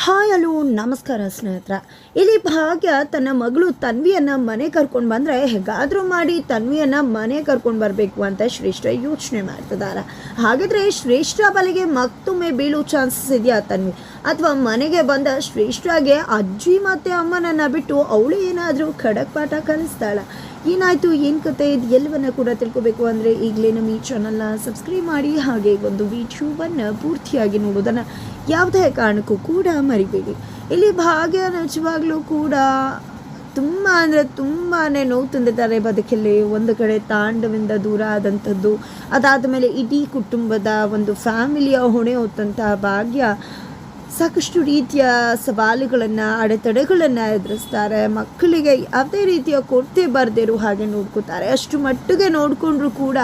Hi hello ನಮಸ್ಕಾರ ಸ್ನೇಹಿತರ. ಇಲ್ಲಿ ಭಾಗ್ಯ ತನ್ನ ಮಗಳು ತನ್ವಿಯನ್ನು ಮನೆ ಕರ್ಕೊಂಡು ಬಂದರೆ ಹೇಗಾದರೂ ಮಾಡಿ ತನ್ವಿಯನ್ನು ಮನೆ ಕರ್ಕೊಂಡು ಬರಬೇಕು ಅಂತ ಶ್ರೇಷ್ಠ ಯೋಚನೆ ಮಾಡ್ತಿದ್ದಾರೆ. ಹಾಗಿದ್ರೆ ಶ್ರೇಷ್ಠ ಬಲಿಗೆ ಮತ್ತೊಮ್ಮೆ ಬೀಳೋ ಚಾನ್ಸಸ್ ಇದೆಯಾ ತನ್ವಿ? ಅಥವಾ ಮನೆಗೆ ಬಂದ ಶ್ರೇಷ್ಠಾಗೆ ಅಜ್ಜಿ ಮತ್ತು ಅಮ್ಮನನ್ನು ಬಿಟ್ಟು ಅವಳು ಏನಾದರೂ ಖಡಕ್ ಪಾಠ ಕಲಿಸ್ತಾಳ. ಏನಾಯಿತು? ಏನು ಕತೆ? ಇದು ಎಲ್ಲವನ್ನ ಕೂಡ ತಿಳ್ಕೊಬೇಕು ಅಂದರೆ ಈಗಲೇ ನಮ್ಮ ಈ ಚಾನಲ್ನ ಸಬ್ಸ್ಕ್ರೈಬ್ ಮಾಡಿ ಹಾಗೆ ಒಂದು ವಿಡಿಯೋವನ್ನು ಪೂರ್ತಿಯಾಗಿ ನೋಡೋದನ್ನು ಯಾವುದೇ ಕಾರಣಕ್ಕೂ ಕೂಡ ಮರಿಬೇಡಿ. ಇಲ್ಲಿ ಭಾಗ್ಯ ನಿಜವಾಗ್ಲೂ ಕೂಡ ತುಂಬ ಅಂದರೆ ತುಂಬಾ ನೋವು ತಂದಿದ್ದಾರೆ ಬದುಕಲ್ಲಿ. ಒಂದು ಕಡೆ ತಾಂಡವಿಂದ ದೂರ ಆದಂಥದ್ದು ಅದಾದ ಮೇಲೆ ಇಡೀ ಕುಟುಂಬದ ಒಂದು ಫ್ಯಾಮಿಲಿಯ ಹೊಣೆ ಹೊತ್ತಂತಹ ಭಾಗ್ಯ ಸಾಕಷ್ಟು ರೀತಿಯ ಸವಾಲುಗಳನ್ನು, ಅಡೆತಡೆಗಳನ್ನು ಎದುರಿಸ್ತಾರೆ. ಮಕ್ಕಳಿಗೆ ಯಾವುದೇ ರೀತಿಯ ಕೊರತೆ ಬರದಿರೋ ಹಾಗೆ ನೋಡ್ಕೋತಾರೆ ಅಷ್ಟು ಮಟ್ಟಿಗೆ ನೋಡಿಕೊಂಡ್ರು ಕೂಡ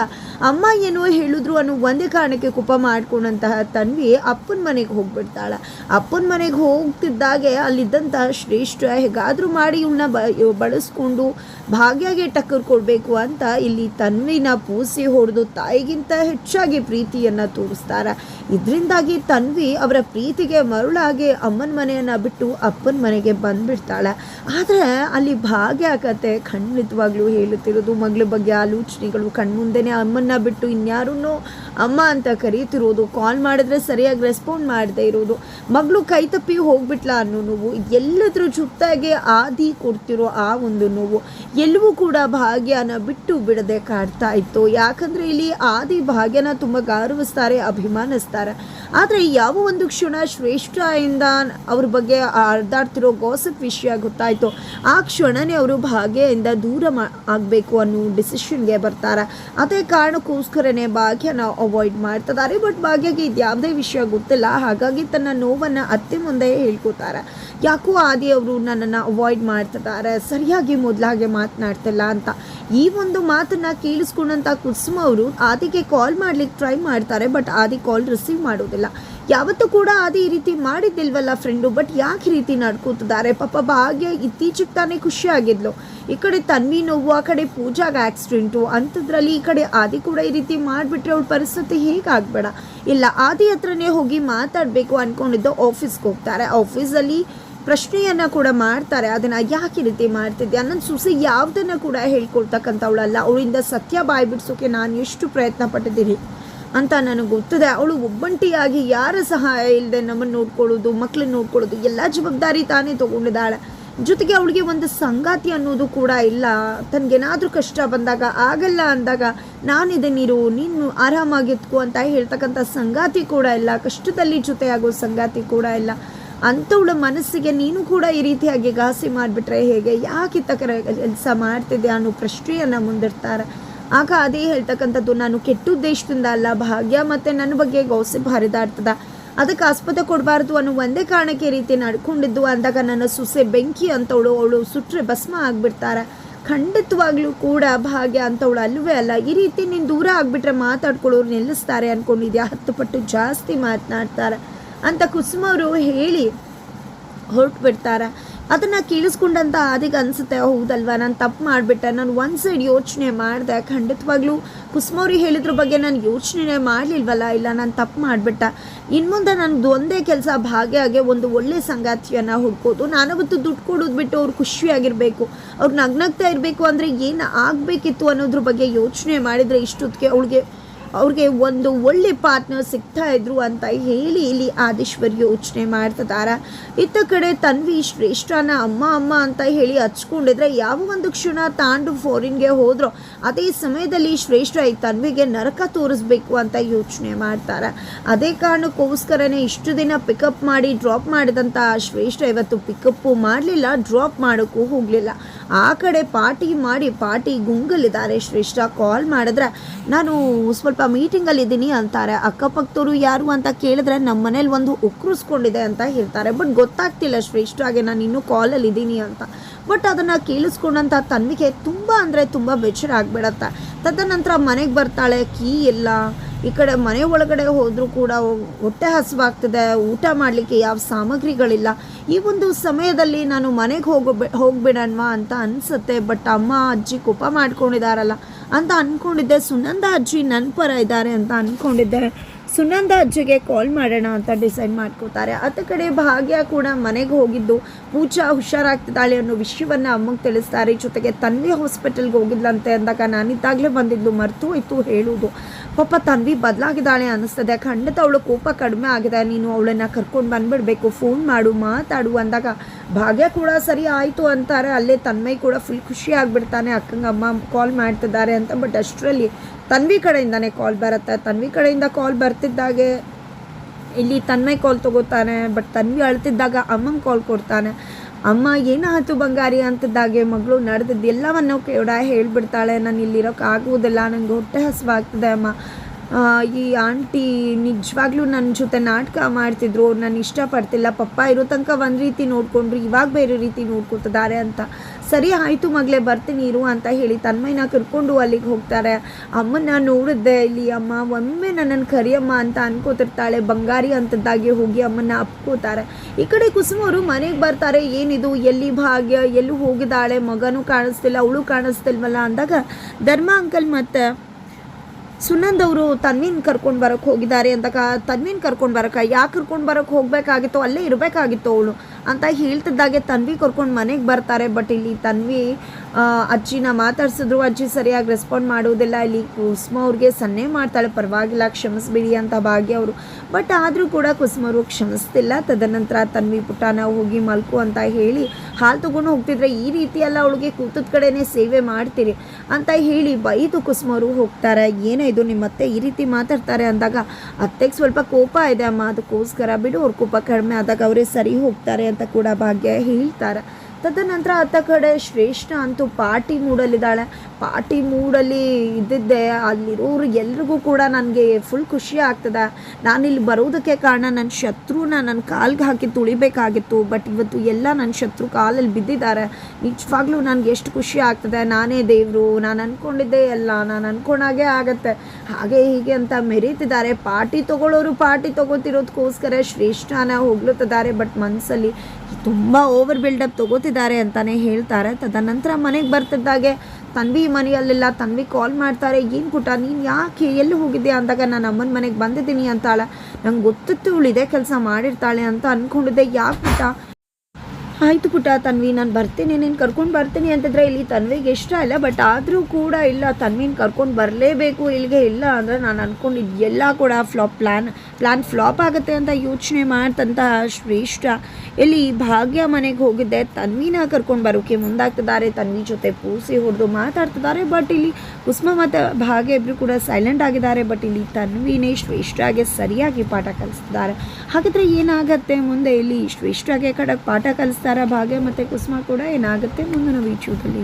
ಅಮ್ಮ ಏನೋ ಹೇಳಿದ್ರು ಅನ್ನೋ ಒಂದೇ ಕಾರಣಕ್ಕೆ ಕುಪ ಮಾಡ್ಕೊಂಡಂತಹ ತನ್ವಿ ಅಪ್ಪನ ಮನೆಗೆ ಹೋಗ್ಬಿಡ್ತಾಳೆ. ಅಪ್ಪನ ಮನೆಗೆ ಹೋಗ್ತಿದ್ದಾಗೆ ಅಲ್ಲಿದ್ದಂತಹ ಶ್ರೇಷ್ಠ ಹೇಗಾದರೂ ಮಾಡಿ ಇವನ್ನ ಬ ಬಳಸ್ಕೊಂಡು ಭಾಗ್ಯಗೆ ಟಕ್ಕರ್ ಕೊಡಬೇಕು ಅಂತ ಇಲ್ಲಿ ತನ್ವಿನ ಪೂಸಿ ಹೊಡೆದು ತಾಯಿಗಿಂತ ಹೆಚ್ಚಾಗಿ ಪ್ರೀತಿಯನ್ನು ತೋರಿಸ್ತಾರೆ. ಇದರಿಂದಾಗಿ ತನ್ವಿ ಅವರ ಪ್ರೀತಿಗೆ ಮರುಳಾಗಿ ಅಮ್ಮನ ಮನೆಯನ್ನು ಬಿಟ್ಟು ಅಪ್ಪನ ಮನೆಗೆ ಬಂದುಬಿಡ್ತಾಳೆ. ಆದರೆ ಅಲ್ಲಿ ಭಾಗ್ಯ ಆಗತ್ತೆ ಖಂಡಿತವಾಗ್ಲೂ ಹೇಳುತ್ತಿರೋದು ಮಗಳ ಬಗ್ಗೆ ಆಲೋಚನೆಗಳು ಕಣ್ಮುಂದೆನೇ ಅಮ್ಮನ್ನ ಬಿಟ್ಟು ಇನ್ಯಾರನ್ನೋ ಅಮ್ಮ ಅಂತ ಕರೀತಿರೋದು ಕಾಲ್ ಮಾಡಿದ್ರೆ ಸರಿಯಾಗಿ ರೆಸ್ಪಾಂಡ್ ಮಾಡದೇ ಇರೋದು. ಮಗಳು ಕೈ ತಪ್ಪಿ ಹೋಗ್ಬಿಟ್ಲ ಅನ್ನೋ ನೋವು, ಎಲ್ಲದರ ಜೊತೆಗೆ ಆದಿ ಕೊಡ್ತಿರೋ ಆ ಒಂದು ನೋವು. ಎಲ್ಲವೂ ಕೂಡ ಭಾಗ್ಯನ ಬಿಟ್ಟು ಬಿಡದೆ ಕಾಡ್ತಾ ಇತ್ತು. ಯಾಕಂದ್ರೆ ಇಲ್ಲಿ ಆದಿ ಭಾಗ್ಯನ ತುಂಬ ಗೌರವಿಸ್ತಾರೆ, ಅಭಿಮಾನಿಸ್ತಾರೆ. ಆದರೆ ಯಾವ ಒಂದು ಕ್ಷಣ ಶ್ರೇಷ್ಠಯಿಂದ ಅವ್ರ ಬಗ್ಗೆ ಹರಿದಾಡ್ತಿರೋ ಗಾಸಿಪ್ ವಿಷಯ ಗೊತ್ತಾಯಿತು. ಆ ಕ್ಷಣನೇ ಅವರು ಭಾಗ್ಯದಿಂದ ದೂರ ಆಗಬೇಕು ಅನ್ನೋ ಡಿಸಿಷನ್ಗೆ ಬರ್ತಾರೆ. ಅದೇ ಕಾರಣಕ್ಕೋಸ್ಕರನೇ ಭಾಗ್ಯನ ಅವಾಯ್ಡ್ ಮಾಡ್ತಿದ್ದಾರೆ ಬಟ್ ಭಾಗ್ಯಗೆ ಇದು ಯಾವುದೇ ವಿಷಯ ಗೊತ್ತಿಲ್ಲ. ಹಾಗಾಗಿ ತನ್ನ ನೋವನ್ನು ಅತ್ತೆ ಮುಂದೆ ಹೇಳ್ಕೊತಾರೆ. ಯಾಕೋ ಆದಿ ಅವರು ನನ್ನನ್ನು ಅವಾಯ್ಡ್ ಮಾಡ್ತಿದ್ದಾರೆ ಸರಿಯಾಗಿ ಮೊದಲಾಗೆ ಮಾತನಾಡ್ತಿಲ್ಲ ಅಂತ. ಈ ಒಂದು ಮಾತನ್ನು ಕೇಳಿಸ್ಕೊಂಡಂಥ ಕುಸುಮ ಅವರು ಆದಿಗೆ ಕಾಲ್ ಮಾಡ್ಲಿಕ್ಕೆ ಟ್ರೈ ಮಾಡ್ತಾರೆ ಬಟ್ ಆದಿ ಕಾಲ್ ರಿಸೀವ್ ಮಾಡೋದಿಲ್ಲ. ಯಾವತ್ತೂ ಕೂಡ ಆದಿ ಈ ರೀತಿ ಮಾಡಿದ್ದಿಲ್ವಲ್ಲ ಫ್ರೆಂಡು ಬಟ್ ಯಾಕೆ ಈ ರೀತಿ ನಡ್ಕೋತಿದ್ದಾರೆ? ಪಾಪ ಭಾಗ್ಯ ಇತ್ತೀಚೆಗೆ ತಾನೇ ಖುಷಿ ಆಗಿದ್ಲು. ಈ ಕಡೆ ತನ್ವಿ ನೋವು, ಆ ಕಡೆ ಪೂಜಾಗ ಆಕ್ಸಿಡೆಂಟು ಅಂಥದ್ರಲ್ಲಿ ಈ ಕಡೆ ಆದಿ ಕೂಡ ಈ ರೀತಿ ಮಾಡಿಬಿಟ್ರೆ ಅವಳ ಪರಿಸ್ಥಿತಿ ಹೇಗಾಗಬೇಡ? ಇಲ್ಲ, ಆದಿ ಹತ್ರನೇ ಹೋಗಿ ಮಾತಾಡಬೇಕು ಅಂದ್ಕೊಂಡಿದ್ದು ಆಫೀಸ್ಗೆ ಹೋಗ್ತಾರೆ. ಆಫೀಸಲ್ಲಿ ಪ್ರಶ್ನೆಯನ್ನು ಕೂಡ ಮಾಡ್ತಾರೆ. ಅದನ್ನು ಯಾಕೆ ರೀತಿ ಮಾಡ್ತಿದ್ದೆ ನನ್ನ ಸುಸಿ ಯಾವುದನ್ನು ಕೂಡ ಹೇಳ್ಕೊಳ್ತಕ್ಕಂಥವಳಲ್ಲ. ಅವಳಿಂದ ಸತ್ಯ ಬಾಯಿ ಬಿಡಿಸೋಕೆ ನಾನು ಎಷ್ಟು ಪ್ರಯತ್ನ ಪಟ್ಟಿದ್ದೀನಿ. ಅಂತ ನನಗೆ ಗೊತ್ತಿದೆ. ಅವಳು ಒಬ್ಬಂಟಿಯಾಗಿ ಯಾರ ಸಹಾಯ ಇಲ್ಲದೆ ನಮ್ಮನ್ನು ನೋಡ್ಕೊಳ್ಳೋದು, ಮಕ್ಕಳನ್ನ ನೋಡ್ಕೊಳ್ಳೋದು, ಎಲ್ಲ ಜವಾಬ್ದಾರಿ ತಾನೇ ತೊಗೊಂಡಿದ್ದಾಳೆ. ಜೊತೆಗೆ ಅವಳಿಗೆ ಒಂದು ಸಂಗಾತಿ ಅನ್ನೋದು ಕೂಡ ಇಲ್ಲ. ತನಗೇನಾದರೂ ಕಷ್ಟ ಬಂದಾಗ ಆಗಲ್ಲ ಅಂದಾಗ, ನಾನಿದೆ ನೀರು, ನೀನು ಆರಾಮಾಗಿತ್ತು ಅಂತ ಹೇಳ್ತಕ್ಕಂಥ ಸಂಗಾತಿ ಕೂಡ ಇಲ್ಲ. ಕಷ್ಟದಲ್ಲಿ ಜೊತೆಯಾಗೋ ಸಂಗಾತಿ ಕೂಡ ಇಲ್ಲ. ಅಂಥವಳ ಮನಸ್ಸಿಗೆ ನೀನು ಕೂಡ ಈ ರೀತಿಯಾಗಿ ಘಾಸಿ ಮಾಡಿಬಿಟ್ರೆ ಹೇಗೆ? ಯಾಕೆ ಇತ್ತ ಕೆಲಸ ಮಾಡ್ತಿದ್ದೆ ಅನ್ನೋ ಪ್ರಶ್ನೆಯನ್ನು ಮುಂದಿರ್ತಾರೆ ಆಗ ಅದೇ ಹೇಳ್ತಕ್ಕಂಥದ್ದು, ನಾನು ಕೆಟ್ಟ ಉದ್ದೇಶದಿಂದ ಅಲ್ಲ, ಭಾಗ್ಯ ಮತ್ತು ನನ್ನ ಬಗ್ಗೆ ಗೌಸಿಪ್ ಹರಿದಾಡ್ತದ ಅದಕ್ಕೆ ಆಸ್ಪದ ಕೊಡಬಾರ್ದು ಅನ್ನೋ ಒಂದೇ ಕಾರಣಕ್ಕೆ ರೀತಿ ನಡ್ಕೊಂಡಿದ್ದು ಅಂದಾಗ ನನ್ನ ಸೊಸೆ ಬೆಂಕಿ ಅಂತವಳು, ಅವಳು ಸುಟ್ಟರೆ ಭಸ್ಮ ಆಗಿಬಿಡ್ತಾರೆ. ಖಂಡಿತವಾಗ್ಲೂ ಕೂಡ ಭಾಗ್ಯ ಅಂತವಳು ಅಲ್ಲವೇ ಅಲ್ಲ, ಈ ರೀತಿ ನೀನು ದೂರ ಆಗಿಬಿಟ್ರೆ ಮಾತಾಡ್ಕೊಳ್ಳೋರು ನಿಲ್ಲಿಸ್ತಾರೆ ಅಂದ್ಕೊಂಡಿದ್ಯಾ ಹತ್ತು ಪಟ್ಟು ಜಾಸ್ತಿ ಮಾತನಾಡ್ತಾರೆ. ಅಂತ ಕುಸುಮ ಅವರು ಹೇಳಿ ಹೊರಟು ಬಿಡ್ತಾರೆ ಅದನ್ನು ಕೇಳಿಸ್ಕೊಂಡಂತ ಆದಿಗೆ ಅನಿಸುತ್ತೆ ಹೌದಲ್ವಾ, ನಾನು ತಪ್ಪು ಮಾಡಿಬಿಟ್ಟೆ, ನಾನು ಒಂದು ಸೈಡ್ ಯೋಚನೆ ಮಾಡಿದೆ, ಖಂಡಿತವಾಗ್ಲೂ ಕುಸ್ಮೌರಿ ಹೇಳಿದ್ರ ಬಗ್ಗೆ ನಾನು ಯೋಚನೆ ಮಾಡಲಿಲ್ವಲ್ಲ, ಇಲ್ಲ, ನಾನು ತಪ್ಪು ಮಾಡಿಬಿಟ್ಟ. ಇನ್ನು ಮುಂದೆ ನನಗೆ ಒಂದೇ ಕೆಲಸ ಭಾಗಿಯಾಗೆ ಒಂದು ಒಳ್ಳೆ ಸಂಗಾತಿಯನ್ನು ಹುಡ್ಕೋದು. ನಾನವತ್ತು ದುಡ್ಡು ಕೊಡೋದು ಬಿಟ್ಟು ಅವ್ರು ಖುಷಿಯಾಗಿರಬೇಕು. ಅವ್ರು ನಗ್ನಗ್ತಾ ಇರಬೇಕು ಅಂದರೆ ಏನು ಆಗಬೇಕಿತ್ತು ಅನ್ನೋದ್ರ ಬಗ್ಗೆ ಯೋಚನೆ ಮಾಡಿದರೆ ಇಷ್ಟೊತ್ತಿಗೆ ಅವಳಿಗೆ ಅವ್ರಿಗೆ ಒಂದು ಒಳ್ಳೆ ಪಾರ್ಟ್ನರ್ ಸಿಗ್ತಾ ಇದ್ರು ಅಂತ ಹೇಳಿ ಇಲ್ಲಿ ಆದೀಶ್ವರ್ ಯೋಚನೆ ಮಾಡ್ತಿದ್ದಾರೆ. ಇತ್ತ ಕಡೆ ತನ್ವಿ ಶ್ರೇಷ್ಠನ ಅಮ್ಮ ಅಮ್ಮ ಅಂತ ಹೇಳಿ ಹಚ್ಕೊಂಡಿದ್ರೆ ಯಾವ ಒಂದು ಕ್ಷಣ ತಾಂಡು ಫಾರಿನ್ಗೆ ಹೋದ್ರು. ಅದೇ ಸಮಯದಲ್ಲಿ ಶ್ರೇಷ್ಠ ಈ ತನ್ವಿಗೆ ನರಕ ತೋರಿಸ್ಬೇಕು ಅಂತ ಯೋಚನೆ ಮಾಡ್ತಾರೆ. ಅದೇ ಕಾರಣಕ್ಕೋಸ್ಕರನೇ ಇಷ್ಟು ದಿನ ಪಿಕಪ್ ಮಾಡಿ ಡ್ರಾಪ್ ಮಾಡಿದಂಥ ಶ್ರೇಷ್ಠ ಇವತ್ತು ಪಿಕಪ್ಪು ಮಾಡಲಿಲ್ಲ ಡ್ರಾಪ್ ಮಾಡೋಕ್ಕೂ ಹೋಗಲಿಲ್ಲ. ಆ ಕಡೆ ಪಾರ್ಟಿ ಮಾಡಿ ಪಾರ್ಟಿ ಗುಂಗಲಿದ್ದಾರೆ. ಶ್ರೇಷ್ಠ ಕಾಲ್ ಮಾಡಿದ್ರೆ, ನಾನು ಸ್ವಲ್ಪ ಮೀಟಿಂಗಲ್ಲಿದ್ದೀನಿ ಅಂತಾರೆ. ಅಕ್ಕಪಕ್ಕದವರು ಯಾರು ಅಂತ ಕೇಳಿದ್ರೆ ನಮ್ಮ ಮನೇಲಿ ಒಂದು ಉಕ್ರಿಸ್ಕೊಂಡಿದೆ ಅಂತ ಹೇಳ್ತಾರೆ. ಬಟ್ ಗೊತ್ತಾಗ್ತಿಲ್ಲ ಶ್ರೇಷ್ಠಾಗೆ ನಾನು ಇನ್ನೂ ಕಾಲಲ್ಲಿ ಇದ್ದೀನಿ ಅಂತ. ಬಟ್ ಅದನ್ನು ಕೇಳಿಸ್ಕೊಂಡಂಥ ತನ್ವಿಗೆ ತುಂಬ ಅಂದರೆ ತುಂಬ ಬೇಜಾರ ಆಗ್ಬಿಡತ್ತೆ ತದನಂತರ ಮನೆಗೆ ಬರ್ತಾಳೆ, ಕೀ ಇಲ್ಲ. ಈ ಕಡೆ ಮನೆ ಒಳಗಡೆ ಹೋದರೂ ಕೂಡ ಹೊಟ್ಟೆ ಹಸಿವಾಗ್ತದೆ, ಊಟ ಮಾಡಲಿಕ್ಕೆ ಯಾವ ಸಾಮಗ್ರಿಗಳಿಲ್ಲ. ಈ ಒಂದು ಸಮಯದಲ್ಲಿ ನಾನು ಮನೆಗೆ ಹೋಗೋ, ಹೋಗ್ಬಿಡಣ್ವಾ ಅಂತ ಅನಿಸುತ್ತೆ, ಬಟ್ ಅಮ್ಮ, ಅಜ್ಜಿ ಕೋಪ ಮಾಡ್ಕೊಂಡಿದ್ದಾರಲ್ಲ ಅಂತ ಅಂದ್ಕೊಂಡಿದ್ದೆ ಸುನಂದ ಅಜ್ಜಿ ನನ್ನ ಪರ ಇದ್ದಾರೆ ಅಂತ ಅಂದ್ಕೊಂಡಿದ್ದೆ ಸುನಂದ ಅಜ್ಜಿಗೆ ಕಾಲ್ ಮಾಡೋಣ ಅಂತ ಡಿಸೈಡ್ ಮಾಡ್ಕೋತಾರೆ. ಆತ ಕಡೆ ಭಾಗ್ಯ ಕೂಡ ಮನೆಗೆ ಹೋಗಿದ್ದು, ಪೂಜಾ ಹುಷಾರಾಗ್ತಿದ್ದಾಳೆ ಅನ್ನೋ ವಿಷಯವನ್ನು ಅಮ್ಮಗೆ ತಿಳಿಸ್ತಾರೆ. ಜೊತೆಗೆ ತನ್ವಿ ಹಾಸ್ಪಿಟಲ್ಗೆ ಹೋಗಿದ್ಲಂತೆ ಅಂದಾಗ ನಾನಿದ್ದಾಗಲೇ ಬಂದಿದ್ದು, ಮರ್ತು ಹೋಯ್ತು ಹೇಳುವುದು. ಪಾಪ ತನ್ವಿ ಬದಲಾಗಿದ್ದಾಳೆ ಅನ್ನಿಸ್ತದೆ ಖಂಡಿತ ಅವಳು ಕೋಪ ಕಡಿಮೆ ಆಗಿದೆ. ನೀನು ಅವಳನ್ನು ಕರ್ಕೊಂಡು ಬಂದ್ಬಿಡ್ಬೇಕು. ಫೋನ್ ಮಾಡು, ಮಾತಾಡು ಅಂದಾಗ ಭಾಗ್ಯ ಕೂಡ ಸರಿ ಆಯಿತು ಅಂತಾರೆ, ಅಲ್ಲೇ ತನ್ಮಯ್ ಕೂಡ ಫುಲ್ ಖುಷಿ ಆಗಿಬಿಡ್ತಾನೆ, ಅಕ್ಕಂಗೆ ಅಮ್ಮ ಕಾಲ್ ಮಾಡ್ತಿದ್ದಾರೆ ಅಂತ ಬಟ್ ಅಷ್ಟರಲ್ಲಿ ತನ್ವಿ ಕಡೆಯಿಂದನೇ ಕಾಲ್ ಬರುತ್ತೆ. ತನ್ವಿ ಕಡೆಯಿಂದ ಕಾಲ್ ಬರ್ತಿದ್ದಾಗೆ, ಇಲ್ಲಿ ತನ್ಮೈ ಕಾಲ್ ತಗೋತಾನೆ ಬಟ್ ತನ್ವಿ ಅಳ್ತಿದ್ದಾಗ ಅಮ್ಮಂಗೆ ಕಾಲ್ ಕೊಡ್ತಾನೆ. ಅಮ್ಮ, ಏನಾಯ್ತು ಬಂಗಾರಿ ಅಂತಿದ್ದಾಗೆ, ಮಗಳು ನಡೆದಿದ್ದು ಎಲ್ಲವನ್ನು ಕೂಡ ಹೇಳ್ಬಿಡ್ತಾಳೆ. ನಾನು ಇಲ್ಲಿರೋಕೆ ಆಗುವುದಿಲ್ಲ ನನಗೆ ಹೊಟ್ಟೆ ಹಸಿವಾಗ್ತದೆ ಅಮ್ಮ. ಈ ಆಂಟಿ ನಿಜವಾಗ್ಲೂ ನನ್ನ ಜೊತೆ ನಾಟಕ ಮಾಡ್ತಿದ್ರು ನಾನು ಇಷ್ಟಪಡ್ತಿಲ್ಲ. ಪಪ್ಪ ಇರೋ ತನಕ ಒಂದು ರೀತಿ ನೋಡಿಕೊಂಡ್ರು, ಇವಾಗ ಬೇರೆ ರೀತಿ ನೋಡ್ಕೊತಿದ್ದಾರೆ ಅಂತ. ಸರಿ ಆಯಿತು ಮಗಳೇ, ಬರ್ತೀನಿ, ಇರು ಅಂತ ಹೇಳಿ ತನ್ಮಯ್ಯನ ಕರ್ಕೊಂಡು ಅಲ್ಲಿಗೆ ಹೋಗ್ತಾರೆ. ಅಮ್ಮನ ನೋಡಿದ್ದೆ ಇಲ್ಲಿ ಅಮ್ಮ ಒಮ್ಮೆ ನನ್ನನ್ನು ಕರಿಯಮ್ಮ ಅಂತ ಅನ್ಕೋತಿರ್ತಾಳೆ. ಬಂಗಾರಿ ಅಂತದ್ದಾಗೆ ಹೋಗಿ ಅಮ್ಮನ ಅಪ್ಕೋತಾರೆ. ಈ ಕಡೆ ಕುಸುಮವರು ಮನೆಗೆ ಬರ್ತಾರೆ. ಏನಿದು, ಎಲ್ಲಿ ಭಾಗ್ಯ, ಎಲ್ಲೂ ಹೋಗಿದ್ದಾಳೆ? ಮಗನೂ ಕಾಣಿಸ್ತಿಲ್ಲ, ಅವಳು ಕಾಣಿಸ್ತಿಲ್ವಲ್ಲ ಅಂದಾಗ ಧರ್ಮ ಅಂಕಲ್ ಮತ್ತು ಸುನಂದ್ ಅವರು ತನ್ವಿನ್ ಕರ್ಕೊಂಡು ಬರೋಕ್ಕೆ ಹೋಗಿದ್ದಾರೆ ಅಂತ ಕ ತನ್ವಿನ್ ಕರ್ಕೊಂಡು ಬರೋಕೆ, ಯಾಕೆ ಕರ್ಕೊಂಡು ಬರೋಕ್ಕೆ ಹೋಗಬೇಕಾಗಿತ್ತು, ಅಲ್ಲೇ ಇರಬೇಕಾಗಿತ್ತು ಅವಳು ಅಂತ ಹೇಳ್ತಿದ್ದಾಗೆ ತನ್ವಿ ಕರ್ಕೊಂಡು ಮನೆಗೆ ಬರ್ತಾರೆ ಬಟ್ ಇಲ್ಲಿ ತನ್ವಿ ಅಜ್ಜಿನ ಮಾತಾಡ್ಸಿದ್ರು, ಅಜ್ಜಿ ಸರಿಯಾಗಿ ರೆಸ್ಪಾಂಡ್ ಮಾಡೋದಿಲ್ಲ ಇಲ್ಲಿ ಕುಸುಮ ಅವ್ರಿಗೆ ಸನ್ನೆ ಮಾಡ್ತಾಳೆ, ಪರವಾಗಿಲ್ಲ, ಕ್ಷಮಿಸ್ಬಿಡಿ ಅಂತ ಭಾಗ್ಯ ಅವರು. ಬಟ್ ಆದರೂ ಕೂಡ ಕುಸುಮ ಅವರು ಕ್ಷಮಿಸ್ತಿಲ್ಲ. ತದನಂತರ ತನ್ವಿ ಪುಟಾನ ಹೋಗಿ ಮಲ್ಕು ಅಂತ ಹೇಳಿ, ಹಾಲು ತಗೊಂಡು ಹೋಗ್ತಿದ್ರೆ ಈ ರೀತಿ ಎಲ್ಲ ಅವಳಿಗೆ ಕೂತದ ಕಡೆನೇ ಸೇವೆ ಮಾಡ್ತೀರಿ ಅಂತ ಹೇಳಿ ಬೈದು ಕುಸುಮ ಅವರು ಹೋಗ್ತಾರೆ. ಏನೇ ಇದು ನಿಮ್ಮ ಅತ್ತೆ ಈ ರೀತಿ ಮಾತಾಡ್ತಾರೆ ಅಂದಾಗ, ಅತ್ತೆಗೆ ಸ್ವಲ್ಪ ಕೋಪ ಇದೆ, ಅಮ್ಮ, ಅದಕ್ಕೋಸ್ಕರ ಬಿಡು, ಅವ್ರ ಕೋಪ ಕಡಿಮೆ ಆದಾಗ ಅವರೇ ಸರಿ ಹೋಗ್ತಾರೆ ಅಂತ ಕೂಡ ಭಾಗ್ಯ ಹೇಳ್ತಾರೆ. ತದನಂತರ ಅತ್ತ ಕಡೆ ಶ್ರೇಷ್ಠ ಅಂತೂ ಪಾರ್ಟಿ ಮೂಡಲ್ಲಿದ್ದಾಳೆ ಪಾರ್ಟಿ ಮೂಡಲ್ಲಿ ಇದ್ದಿದ್ದೆ, ಅಲ್ಲಿರೋರು ಎಲ್ರಿಗೂ ಕೂಡ ನನಗೆ ಫುಲ್ ಖುಷಿ ಆಗ್ತದೆ. ನಾನಿಲ್ಲಿ ಬರೋದಕ್ಕೆ ಕಾರಣ ನನ್ನ ಶತ್ರುನ ನನ್ನ ಕಾಲ್ಗೆ ಹಾಕಿ ತುಳಿಬೇಕಾಗಿತ್ತು ಬಟ್ ಇವತ್ತು ಎಲ್ಲ ನನ್ನ ಶತ್ರು ಕಾಲಲ್ಲಿ ಬಿದ್ದಿದ್ದಾರೆ. ನಿಜವಾಗ್ಲೂ ನನಗೆ ಎಷ್ಟು ಖುಷಿ ಆಗ್ತದೆ. ನಾನೇ ದೇವರು, ನಾನು ಅಂದ್ಕೊಂಡಿದ್ದೆ ಎಲ್ಲ, ನಾನು ಅಂದ್ಕೊಂಡಾಗೆ ಆಗತ್ತೆ. ಹಾಗೆ ಹೀಗೆ ಅಂತ ಮೆರೀತಿದ್ದಾರೆ. ಪಾರ್ಟಿ ತಗೊಳ್ಳೋರು ಪಾರ್ಟಿ ತೊಗೋತಿರೋದಕ್ಕೋಸ್ಕರ ಶ್ರೇಷ್ಠನ ಹೋಗ್ಲುತ್ತಿದ್ದಾರೆ ಬಟ್ ಮನಸ್ಸಲ್ಲಿ ತುಂಬ ಓವರ್ ಬಿಲ್ಡಪ್ ತಗೋತಿದ್ದಾರೆ ಅಂತಲೇ ಹೇಳ್ತಾರೆ. ತದನಂತರ ಮನೆಗೆ ಬರ್ತಿದ್ದಾಗೆ ತನ್ವಿ ಮನೆಯಲ್ಲೆಲ್ಲ ತನ್ವಿ ಕಾಲ್ ಮಾಡ್ತಾರೆ, ಏನು ಪುಟ ನೀನು ಯಾಕೆ ಎಲ್ಲಿ ಹೋಗಿದ್ದೆ ಅಂದಾಗ, ನಾನು ಅಮ್ಮನ ಮನೆಗೆ ಬಂದಿದ್ದೀನಿ ಅಂತಾಳೆ. ನಂಗೆ ಗೊತ್ತಿತ್ತು ಇದೇ ಕೆಲಸ ಮಾಡಿರ್ತಾಳೆ ಅಂತ ಅಂದ್ಕೊಂಡಿದ್ದೆ ಯಾಕೆ ಪುಟ ಆಯಿತು ಪುಟ್ಟ, ತನ್ವಿ, ನಾನು ಬರ್ತೀನಿ, ನೀನು ಕರ್ಕೊಂಡು ಬರ್ತೀನಿ ಅಂತಂದರೆ ಇಲ್ಲಿ ತನ್ವಿಗೆ ಇಷ್ಟ ಇಲ್ಲ ಬಟ್ ಆದರೂ ಕೂಡ ಇಲ್ಲ, ತನ್ವಿನ ಕರ್ಕೊಂಡು ಬರಲೇಬೇಕು, ಇಲ್ಲಿಗೆ ಇಲ್ಲ ಅಂದರೆ ನಾನು ಅಂದ್ಕೊಂಡಿದ್ದು ಎಲ್ಲ ಕೂಡ ಫ್ಲಾಪ್ ಪ್ಲ್ಯಾನ್ ಪ್ಲ್ಯಾನ್ ಫ್ಲಾಪ್ ಆಗುತ್ತೆ ಅಂತ ಯೋಚನೆ ಮಾಡ್ತಂತಹ ಶ್ರೇಷ್ಠ. ಇಲ್ಲಿ ಭಾಗ್ಯ ಮನೆಗೆ ಹೋಗಿದ್ದೆ, ತನ್ವಿನ ಕರ್ಕೊಂಡು ಬರೋಕೆ ಮುಂದಾಗ್ತಿದ್ದಾರೆ, ತನ್ವಿ ಜೊತೆ ಪೂಸಿ ಹೊಡೆದು ಮಾತಾಡ್ತಿದ್ದಾರೆ ಬಟ್ ಇಲ್ಲಿ ಕುಸುಮ ಮತ್ತು ಭಾಗ್ಯ ಇಬ್ಬರು ಕೂಡ ಸೈಲೆಂಟ್ ಆಗಿದ್ದಾರೆ ಬಟ್ ಇಲ್ಲಿ ತನ್ವಿನೇ ಶ್ರೇಷ್ಠಾಗೆ ಸರಿಯಾಗಿ ಪಾಠ ಕಲಿಸ್ತಿದ್ದಾರೆ. ಹಾಗಾದರೆ ಏನಾಗುತ್ತೆ ಮುಂದೆ? ಇಲ್ಲಿ ಶ್ರೇಷ್ಠಾಗೆ ಕಡೆ ಪಾಠ ಕಲಿಸ್ತಾರ ಭಾಗ್ಯ ಮತ್ತು ಕುಸ್ಮಾ ಕೂಡ ಏನಾಗುತ್ತೆ ಮುಂದಿನ ವಿಡಿಯೋದಲ್ಲಿ